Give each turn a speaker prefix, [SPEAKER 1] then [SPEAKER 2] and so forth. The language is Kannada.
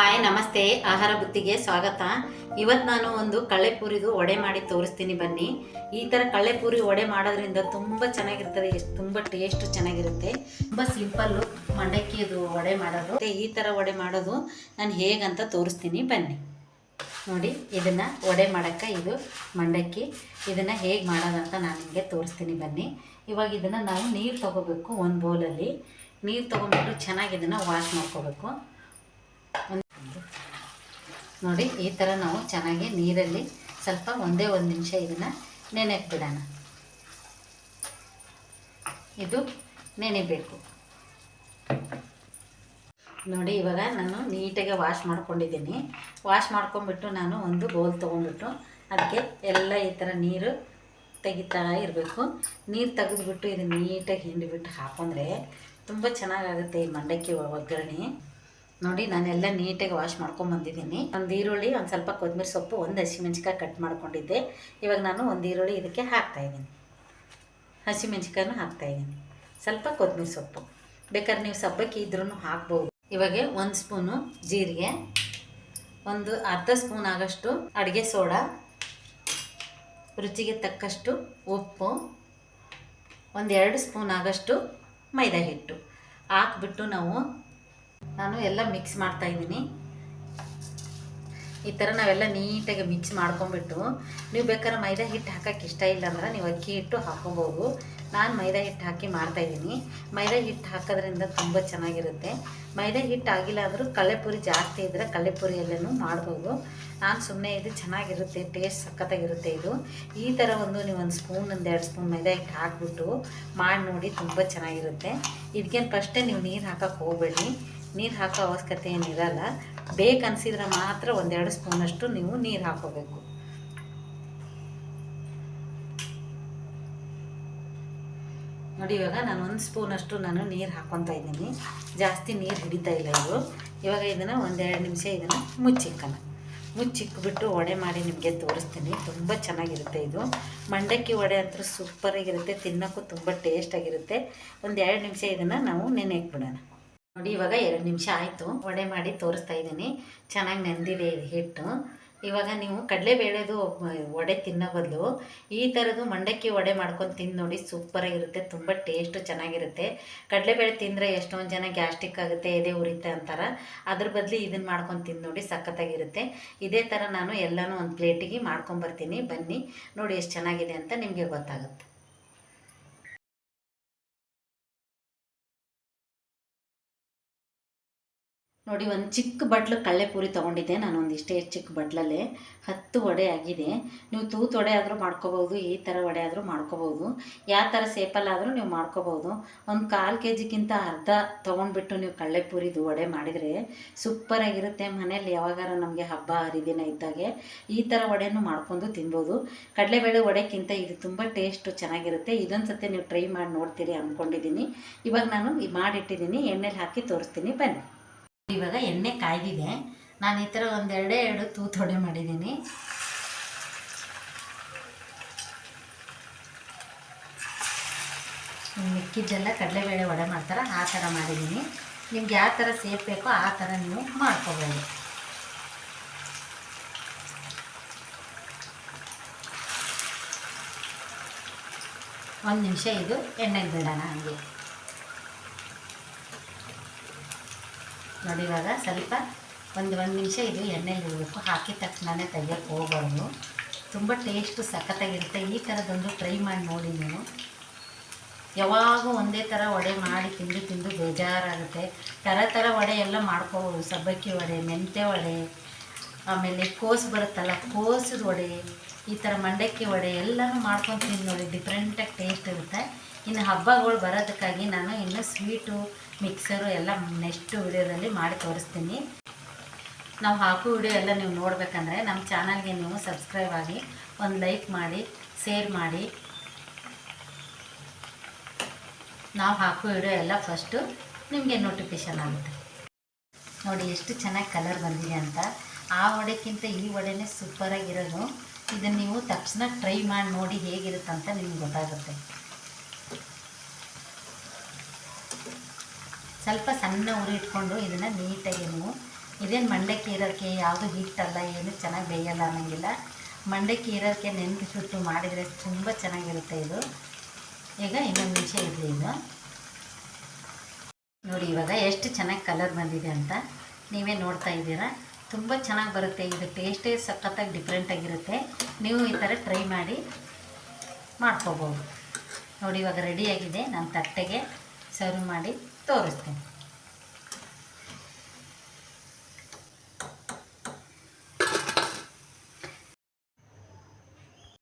[SPEAKER 1] ಹಾಯ್, ನಮಸ್ತೆ. ಆಹಾರ ಬುತ್ತಿಗೆ ಸ್ವಾಗತ. ಇವತ್ತು ನಾನು ಒಂದು ಕಳ್ಳೆಪೂರಿದು ವಡೆ ಮಾಡಿ ತೋರಿಸ್ತೀನಿ ಬನ್ನಿ. ಈ ಥರ ಕಳ್ಳೆಪೂರಿ ವಡೆ ಮಾಡೋದ್ರಿಂದ ತುಂಬ ಚೆನ್ನಾಗಿರ್ತದೆ. ತುಂಬ ಟೇಸ್ಟ್ ಚೆನ್ನಾಗಿರುತ್ತೆ. ತುಂಬ ಸಿಂಪಲ್ಲು ಮಂಡಕ್ಕಿದು ವಡೆ ಮಾಡೋದು. ಈ ಥರ ವಡೆ ಮಾಡೋದು ನಾನು ಹೇಗಂತ ತೋರಿಸ್ತೀನಿ ಬನ್ನಿ. ನೋಡಿ, ಇದನ್ನು ವಡೆ ಮಾಡೋಕ್ಕೆ ಇದು ಮಂಡಕ್ಕಿ. ಇದನ್ನು ಹೇಗೆ ಮಾಡೋದಂತ ನಾನು ನಿಮಗೆ ತೋರಿಸ್ತೀನಿ ಬನ್ನಿ. ಇವಾಗ ಇದನ್ನು ನಾವು ನೀರು ತೊಗೋಬೇಕು ಒಂದು ಬೌಲಲ್ಲಿ ನೀರು ತೊಗೊಂಡ್ಬಿಟ್ಟು ಚೆನ್ನಾಗಿ ಇದನ್ನು ವಾಶ್ ಮಾಡ್ಕೋಬೇಕು. ನೋಡಿ, ಈ ಥರ ನಾವು ಚೆನ್ನಾಗಿ ನೀರಲ್ಲಿ ಸ್ವಲ್ಪ ಒಂದೇ ಒಂದು ನಿಮಿಷ ಇದನ್ನು ನೆನೆಗೆ ಬಿಡೋಣ ಇದು ನೆನೆಬೇಕು. ನೋಡಿ, ಇವಾಗ ನಾನು ನೀಟಾಗಿ ವಾಶ್ ಮಾಡ್ಕೊಂಡಿದ್ದೀನಿ. ವಾಶ್ ಮಾಡ್ಕೊಂಬಿಟ್ಟು ನಾನು ಒಂದು ಬೌಲ್ ತೊಗೊಂಡ್ಬಿಟ್ಟು ಅದಕ್ಕೆ ಎಲ್ಲ ಈ ಥರ ನೀರು ತೆಗಿತಾ ಇರಬೇಕು. ನೀರು ತೆಗೆದ್ಬಿಟ್ಟು ಇದನ್ನು ನೀಟಾಗಿ ಹಿಂಡಿಬಿಟ್ಟು ಹಾಕೊಂಡ್ರೆ ತುಂಬ ಚೆನ್ನಾಗಾಗುತ್ತೆ ಈ ಮಂಡಕ್ಕಿ ಒಗ್ಗರಣೆ. ನೋಡಿ, ನಾನೆಲ್ಲ ನೀಟಾಗಿ ವಾಶ್ ಮಾಡ್ಕೊಂಡು ಬಂದಿದ್ದೀನಿ. ಒಂದು ಈರುಳ್ಳಿ, ಒಂದು ಸ್ವಲ್ಪ ಕೊತ್ತಂಬರಿ ಸೊಪ್ಪು, ಒಂದು ಹಸಿಮೆಣ್ಸಿಕಾಯಿ ಕಟ್ ಮಾಡ್ಕೊಂಡಿದ್ದೆ. ಇವಾಗ ನಾನು ಒಂದು ಈರುಳ್ಳಿ ಇದಕ್ಕೆ ಹಾಕ್ತಾಯಿದ್ದೀನಿ ಹಸಿಮೆಣ್ಸಿಕಾಯನ್ನು ಹಾಕ್ತಾಯಿದ್ದೀನಿ ಸ್ವಲ್ಪ ಕೊತ್ತಂಬರಿ ಸೊಪ್ಪು. ಬೇಕಾದ್ರೆ ನೀವು ಸಬ್ಬಕ್ಕಿ ಇದ್ರೂ ಹಾಕ್ಬೋದು. ಇವಾಗ ಒಂದು ಸ್ಪೂನು ಜೀರಿಗೆ, ಒಂದು ಅರ್ಧ ಸ್ಪೂನ್ ಆಗಷ್ಟು ಅಡುಗೆ ಸೋಡಾ, ರುಚಿಗೆ ತಕ್ಕಷ್ಟು ಉಪ್ಪು, ಒಂದು ಎರಡು ಸ್ಪೂನ್ ಆಗಷ್ಟು ಮೈದಾ ಹಿಟ್ಟು ಹಾಕ್ಬಿಟ್ಟು ನಾವು ನಾನು ಎಲ್ಲ ಮಿಕ್ಸ್ ಮಾಡ್ತಾ ಇದ್ದೀನಿ. ಈ ಥರ ನಾವೆಲ್ಲ ನೀಟಾಗಿ ಮಿಕ್ಸ್ ಮಾಡ್ಕೊಂಬಿಟ್ಟು ನೀವು ಬೇಕಾದ್ರೆ ಮೈದಾ ಹಿಟ್ಟು ಹಾಕೋಕ್ಕೆ ಇಷ್ಟ ಇಲ್ಲ ಅಂದ್ರೆ ನೀವು ಅಕ್ಕಿ ಹಿಟ್ಟು ಹಾಕೋಬೋದು. ನಾನು ಮೈದಾ ಹಿಟ್ಟು ಹಾಕಿ ಮಾಡ್ತಾಯಿದ್ದೀನಿ ಮೈದಾ ಹಿಟ್ಟು ಹಾಕೋದ್ರಿಂದ ತುಂಬ ಚೆನ್ನಾಗಿರುತ್ತೆ. ಮೈದಾ ಹಿಟ್ಟು ಆಗಿಲ್ಲ ಅಂದರೂ ಕಳ್ಳೆಪುರಿ ಜಾಸ್ತಿ ಇದ್ದರೆ ಕಳೆಪುರಿ ಎಲ್ಲನೂ ಮಾಡ್ಬೋದು. ನಾನು ಸುಮ್ಮನೆ ಇದು ಚೆನ್ನಾಗಿರುತ್ತೆ ಟೇಸ್ಟ್ ಸಖತ್ತಾಗಿರುತ್ತೆ ಇದು. ಈ ಥರ ಒಂದು ನೀವು ಒಂದು ಸ್ಪೂನ್ ಒಂದು ಎರಡು ಸ್ಪೂನ್ ಮೈದಾ ಹಿಟ್ಟು ಹಾಕ್ಬಿಟ್ಟು ಮಾಡಿ ನೋಡಿ ತುಂಬ ಚೆನ್ನಾಗಿರುತ್ತೆ. ಇದಕ್ಕೇನು ಫಸ್ಟೇ ನೀವು ನೀರು ಹಾಕೋಕ್ಕೆ ಹೋಗಬೇಡಿ. ನೀರು ಹಾಕೋ ಅವಶ್ಯಕತೆ ಏನಿರಲ್ಲ ಬೇಕನ್ಸಿದ್ರೆ ಮಾತ್ರ ಒಂದೆರಡು ಸ್ಪೂನಷ್ಟು ನೀವು ನೀರು ಹಾಕೋಬೇಕು. ನೋಡಿ, ಇವಾಗ ನಾನು ಒಂದು ಸ್ಪೂನಷ್ಟು ನಾನು ನೀರು ಹಾಕ್ಕೊತಾ ಇದ್ದೀನಿ. ಜಾಸ್ತಿ ನೀರು ಹಿಡಿತಾ ಇಲ್ಲ ಇದು. ಇವಾಗ ಇದನ್ನು ಒಂದೆರಡು ನಿಮಿಷ ಇದನ್ನು ಮುಚ್ಚಿಕ್ಕೋಣ. ಮುಚ್ಚಿಕ್ಬಿಟ್ಟು ವಡೆ ಮಾಡಿ ನಿಮಗೆ ತೋರಿಸ್ತೀನಿ. ತುಂಬ ಚೆನ್ನಾಗಿರುತ್ತೆ ಇದು. ಮಂಡಕ್ಕಿ ವಡೆ ಅಂತೂ ಸೂಪರಾಗಿರುತ್ತೆ. ತಿನ್ನೋಕ್ಕೂ ತುಂಬ ಟೇಸ್ಟಾಗಿರುತ್ತೆ. ಒಂದು ಎರಡು ನಿಮಿಷ ಇದನ್ನು ನಾವು ನೆನೆಯಕ್ಕೆ ಬಿಡೋಣ ನೋಡಿ, ಇವಾಗ ಎರಡು ನಿಮಿಷ ಆಯಿತು. ವಡೆ ಮಾಡಿ ತೋರಿಸ್ತಾ ಇದ್ದೀನಿ. ಚೆನ್ನಾಗಿ ನೆಂದಿದೆ ಹಿಟ್ಟು. ಇವಾಗ ನೀವು ಕಡಲೆಬೇಳೆದು ವಡೆ ತಿನ್ನೋ ಬದಲು ಈ ಥರದ್ದು ಮಂಡಕ್ಕಿ ವಡೆ ಮಾಡ್ಕೊಂಡು ತಿಂದು ನೋಡಿ ಸೂಪರಾಗಿರುತ್ತೆ. ತುಂಬ ಟೇಸ್ಟು ಚೆನ್ನಾಗಿರುತ್ತೆ. ಕಡಲೆಬೇಳೆ ತಿಂದರೆ ಎಷ್ಟೊಂದು ಜನ ಗ್ಯಾಸ್ಟ್ರಿಕ್ ಆಗುತ್ತೆ, ಎದೆ ಉರಿತೆ ಅಂತಾರೆ. ಅದ್ರ ಬದಲು ಇದನ್ನು ಮಾಡ್ಕೊಂಡು ತಿಂದು ನೋಡಿ ಸಖತ್ತಾಗಿರುತ್ತೆ. ಇದೇ ಥರ ನಾನು ಎಲ್ಲನೂ ಒಂದು ಪ್ಲೇಟಿಗೆ ಮಾಡ್ಕೊಂಬರ್ತೀನಿ ಬನ್ನಿ. ನೋಡಿ ಎಷ್ಟು ಚೆನ್ನಾಗಿದೆ ಅಂತ ನಿಮಗೆ ಗೊತ್ತಾಗುತ್ತೆ. ನೋಡಿ, ಒಂದು ಚಿಕ್ಕ ಬಟ್ಲು ಕಳ್ಳೆಪುರಿ ತೊಗೊಂಡಿದ್ದೆ. ನಾನು ಒಂದು ಇಷ್ಟೇ ಚಿಕ್ಕ ಬಟ್ಲಲ್ಲೇ. ಹತ್ತು ವಡೆ ಆಗಿದೆ. ನೀವು ತೂತು ವಡೆ ಆದರೂ ಮಾಡ್ಕೋಬೋದು ಈ ಥರ ವಡೆ ಆದರೂ ಮಾಡ್ಕೋಬೋದು ಯಾವ ಥರ ಸೇಪಲ್ಲಾದರೂ ನೀವು ಮಾಡ್ಕೋಬೋದು ಒಂದು ಕಾಲು ಕೆ ಜಿಗಿಂತ ಅರ್ಧ ತೊಗೊಂಡ್ಬಿಟ್ಟು ನೀವು ಕಳ್ಳೆಪುರಿದು ವಡೆ ಮಾಡಿದರೆ ಸೂಪರಾಗಿರುತ್ತೆ ಮನೇಲಿ ಯಾವಾಗಾರ ನಮಗೆ ಹಬ್ಬ, ಹರಿದಿನ ಇದ್ದಾಗೆ ಈ ಥರ ವಡೆನೂ ಮಾಡ್ಕೊಂಡು ತಿನ್ಬೋದು. ಕಡಲೆಬೇಳೆ ವಡೆಗಿಂತ ಇದು ತುಂಬ ಟೇಸ್ಟು ಚೆನ್ನಾಗಿರುತ್ತೆ. ಇದೊಂದು ನೀವು ಟ್ರೈ ಮಾಡಿ ನೋಡ್ತೀರಿ ಅಂದ್ಕೊಂಡಿದ್ದೀನಿ ಇವಾಗ ನಾನು ಮಾಡಿಟ್ಟಿದ್ದೀನಿ. ಎಣ್ಣೆಲಿ ಹಾಕಿ ತೋರಿಸ್ತೀನಿ. ಬನ್ನಿ. ಇವಾಗ ಎಣ್ಣೆ ಕಾಯ್ದಿದೆ. ನಾನು ಈ ಥರ ಒಂದೆರಡೇ ಎರಡು ತೂತೊಡೆ ಮಾಡಿದ್ದೀನಿ. ಮಿಕ್ಕಿದ್ದೆಲ್ಲ ಕಡಲೆಬೇಳೆ ವಡೆ ಮಾಡ್ತಾರೆ? ಆ ಥರ ಮಾಡಿದ್ದೀನಿ. ನಿಮ್ಗೆ ಯಾವ ಥರ ಸೇಫ್ ಬೇಕೋ ಆ ಥರ ನೀವು ಮಾಡ್ಕೋಬೋದು. ಒಂದು ನಿಮಿಷ ಇದು ಎಣ್ಣೆಗೆ ಬಿಡೋಣ ಹಾಗೆ? ನೋಡಿ ಇವಾಗ ಸ್ವಲ್ಪ ಒಂದು ಒಂದು ನಿಮಿಷ ಇದು ಎಣ್ಣೆಲಿ ಇಡಬೇಕು ಹಾಕಿದ ತಕ್ಷಣ ತೆಗಿಯೋಕ್ಕೆ ಹೋಗ್ಬಾರ್ದು. ತುಂಬ ಟೇಸ್ಟು ಸಖತ್ತಾಗಿರುತ್ತೆ. ಈ ಥರದೊಂದು ಟ್ರೈ ಮಾಡಿ ನೋಡಿ ನೀವು. ಯಾವಾಗೂ ಒಂದೇ ಥರ ವಡೆ ಮಾಡಿ ತಿಂದು ತಿಂದು ಬೇಜಾರಾಗುತ್ತೆ. ಥರ ಥರ ವಡೆ ಎಲ್ಲ ಮಾಡ್ಕೋಬೋದು. ಸಬ್ಬಕ್ಕಿ ವಡೆ, ಮೆಂತ್ಯ ವಡೆ, ಆಮೇಲೆ ಕೋಸು ಬರುತ್ತಲ್ಲ ಕೋಸದ ವಡೆ. ಈ ಥರ ಮಂಡಕ್ಕಿ ವಡೆ ಎಲ್ಲನೂ ಮಾಡ್ಕೊಂಡು ತಿಂದು ನೋಡಿ ಡಿಫ್ರೆಂಟಾಗಿ ಟೇಸ್ಟ್ ಇರುತ್ತೆ. ಇನ್ನು ಹಬ್ಬಗಳು ಬರೋದಕ್ಕಾಗಿ ನಾನು ಇನ್ನು ಸ್ವೀಟು ಮಿಕ್ಸರು ಎಲ್ಲ ನೆಕ್ಸ್ಟ್ ವಿಡಿಯೋದಲ್ಲಿ ಮಾಡಿ ತೋರಿಸ್ತೀನಿ. ನಾವು ಹಾಕೋ ವಿಡಿಯೋ ಎಲ್ಲ ನೀವು ನೋಡಬೇಕಂದ್ರೆ ನಮ್ಮ ಚಾನಲ್ಗೆ ನೀವು ಸಬ್ಸ್ಕ್ರೈಬ್ ಆಗಿ ಒಂದು ಲೈಕ್ ಮಾಡಿ ಶೇರ್ ಮಾಡಿ. ನಾವು ಹಾಕೋ ವಿಡಿಯೋ ಎಲ್ಲ ಫಸ್ಟು ನಿಮಗೆ ನೋಟಿಫಿಕೇಶನ್ ಆಗುತ್ತೆ. ನೋಡಿ ಎಷ್ಟು ಚೆನ್ನಾಗಿ ಕಲರ್ ಬಂದಿದೆ ಅಂತ. ಆ ವಡೆಗಿಂತ ಈ ವಡೆನೇ ಸೂಪರಾಗಿರೋದು ಇದನ್ನು ನೀವು ತಕ್ಷಣ ಟ್ರೈ ಮಾಡಿ ನೋಡಿ ಹೇಗಿರುತ್ತೆ ಅಂತ ನಿಮ್ಗೆ ಗೊತ್ತಾಗುತ್ತೆ. ಸ್ವಲ್ಪ ಸಣ್ಣ ಉರಿ ಇಟ್ಕೊಂಡು ಇದನ್ನು ನೀಟಾಗಿ ನೀವು, ಇದೇನು ಮಂಡಕ್ಕಿ ಇರೋಕ್ಕೆ ಯಾವುದು ಹಿಟ್ಟಲ್ಲ ಏನು ಚೆನ್ನಾಗಿ ಬೇಯಲ್ಲ ಅನ್ನೋಂಗಿಲ್ಲ. ಮಂಡಕ್ಕಿ ಇರೋಕ್ಕೆ ಸುಟ್ಟು ಮಾಡಿದರೆ ತುಂಬ ಚೆನ್ನಾಗಿರುತ್ತೆ ಇದು. ಈಗ ಇನ್ನೊಂದು ನಿಮಿಷ ಇರಲಿ ಇದು. ನೋಡಿ ಇವಾಗ ಎಷ್ಟು ಚೆನ್ನಾಗಿ ಕಲರ್ ಬಂದಿದೆ ಅಂತ ನೀವೇ ನೋಡ್ತಾ ಇದ್ದೀರಾ? ತುಂಬ ಚೆನ್ನಾಗಿ ಬರುತ್ತೆ. ಇದು ಟೇಸ್ಟೇ ಸಖತ್ತಾಗಿ ಡಿಫ್ರೆಂಟಾಗಿರುತ್ತೆ ನೀವು ಈ ಥರ ಟ್ರೈ ಮಾಡಿ ಮಾಡ್ಕೋಬೋದು. ನೋಡಿ ಇವಾಗ ರೆಡಿಯಾಗಿದೆ ನಾನು ತಟ್ಟೆಗೆ ಸರ್ವ್ ಮಾಡಿ ತೋರಿಸ್ತೀನಿ.